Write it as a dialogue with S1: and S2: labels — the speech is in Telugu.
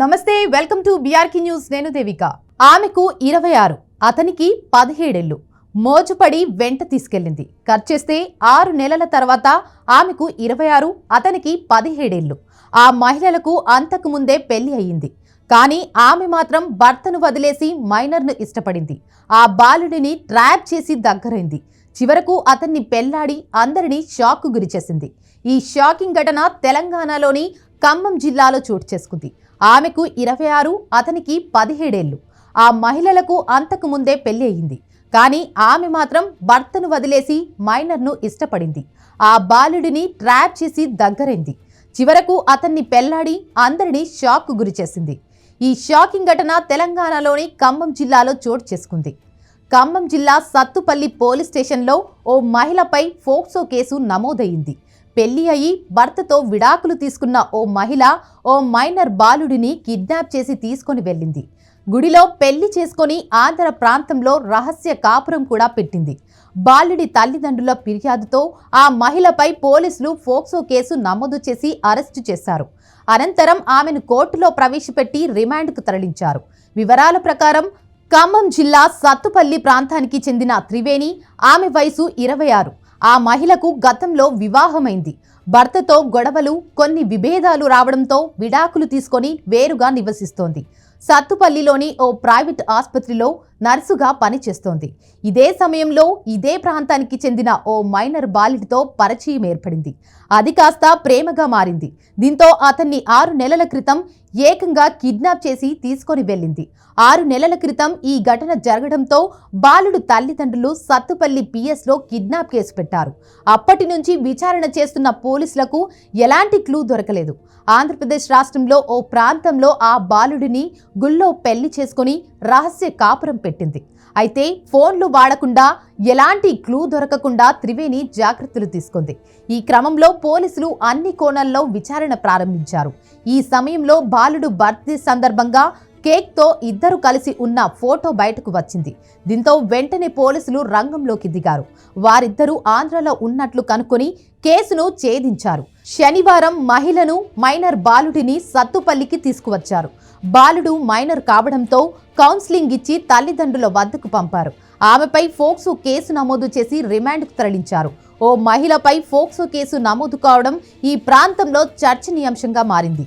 S1: నమస్తే. వెల్కమ్ టు బీఆర్కి న్యూస్. నేను దేవిక. ఆమెకు ఇరవై ఆరు అతనికి పదిహేడేళ్ళు మోజుపడి వెంట తీసుకెళ్ళింది. ఖర్చేస్తే ఆరు నెలల తర్వాత ఆమెకు ఇరవై ఆరు అతనికి పదిహేడేళ్ళు ఆ మహిళలకు అంతకు ముందే పెళ్ళి అయ్యింది. కానీ ఆమె మాత్రం భర్తను వదిలేసి మైనర్ను ఇష్టపడింది. ఆ బాలుడిని ట్రాప్ చేసి దగ్గరైంది. చివరకు అతన్ని పెళ్ళాడి అందరినీ షాక్కు గురిచేసింది. ఈ షాకింగ్ ఘటన తెలంగాణలోని ఖమ్మం జిల్లాలో చోటు చేసుకుంది. ఆమెకు ఇరవై ఆరు అతనికి పదిహేడేళ్ళు ఆ మహిళలకు అంతకు ముందే పెళ్ళి అయింది. కానీ ఆమె మాత్రం భర్తను వదిలేసి మైనర్ను ఇష్టపడింది. ఆ బాలుడిని ట్రాప్ చేసి దగ్గరైంది. చివరకు అతన్ని పెళ్ళాడి అందరినీ షాక్కు గురిచేసింది ఈ షాకింగ్ ఘటన తెలంగాణలోని ఖమ్మం జిల్లాలో చోటు చేసుకుంది. ఖమ్మం జిల్లా సత్తుపల్లి పోలీస్ స్టేషన్లో ఓ మహిళపై ఫోక్సో కేసు నమోదయ్యింది. పెళ్ళి అయి భర్తతో విడాకులు తీసుకున్న ఓ మహిళ ఓ మైనర్ బాలుడిని కిడ్నాప్ చేసి తీసుకొని వెళ్ళింది. గుడిలో పెళ్ళి చేసుకొని ఆంధ్ర ప్రాంతంలో రహస్య కాపురం కూడా పెట్టింది. బాలుడి తల్లిదండ్రుల ఫిర్యాదుతో ఆ మహిళపై పోలీసులు ఫోక్సో కేసు నమోదు చేసి అరెస్టు చేశారు. అనంతరం ఆమెను కోర్టులో ప్రవేశపెట్టి రిమాండ్కు తరలించారు. వివరాల ప్రకారం ఖమ్మం జిల్లా సత్తుపల్లి ప్రాంతానికి చెందిన త్రివేణి ఆమె వయసు ఇరవై ఆరు. ఆ మహిళకు గతంలో వివాహమైంది. భర్తతో గొడవలు కొన్ని విభేదాలు రావడంతో విడాకులు తీసుకొని వేరుగా నివసిస్తోంది. సత్తుపల్లిలోని ఓ ప్రైవేట్ ఆసుపత్రిలో నర్సుగా పనిచేస్తోంది. ఇదే సమయంలో ఇదే ప్రాంతానికి చెందిన ఓ మైనర్ బాలిడితో పరిచయం ఏర్పడింది. అది కాస్త ప్రేమగా మారింది. దీంతో అతన్ని ఆరు నెలల క్రితం ఏకంగా కిడ్నాప్ చేసి తీసుకొని వెళ్ళింది. ఆరు నెలల క్రితం ఈ ఘటన జరగడంతో బాలుడు తల్లిదండ్రులు సత్తుపల్లి పిఎస్లో కిడ్నాప్ కేసు పెట్టారు. అప్పటి నుంచి విచారణ చేస్తున్న పోలీసులకు ఎలాంటి క్లూ దొరకలేదు. ఆంధ్రప్రదేశ్ రాష్ట్రంలో ఓ ప్రాంతంలో ఆ బాలుడిని గుళ్ళో పెళ్ళి చేసుకొని రహస్య కాపురం పెట్టింది. అయితే ఫోన్లు వాడకుండా ఎలాంటి క్లూ దొరకకుండా త్రివేణి జాగ్రత్తలు తీసుకుంది. ఈ క్రమంలో పోలీసులు అన్ని కోణాల్లో విచారణ ప్రారంభించారు. ఈ సమయంలో బాలుడు బర్త్డే సందర్భంగా కేక్తో ఇద్దరు కలిసి ఉన్న ఫోటో బయటకు వచ్చింది. దీంతో వెంటనే పోలీసులు రంగంలోకి దిగారు. వారిద్దరూ ఆంధ్రలో ఉన్నట్లు కనుక్కొని కేసును ఛేదించారు. శనివారం మహిళను మైనర్ బాలుడిని సత్తుపల్లికి తీసుకువచ్చారు. బాలుడు మైనర్ కావడంతో కౌన్సిలింగ్ ఇచ్చి తల్లిదండ్రుల వద్దకు పంపారు. ఆమెపై ఫోక్సో కేసు నమోదు చేసి రిమాండ్కు తరలించారు. ఓ మహిళపై ఫోక్సో కేసు నమోదు కావడం ఈ ప్రాంతంలో చర్చనీయాంశంగా మారింది.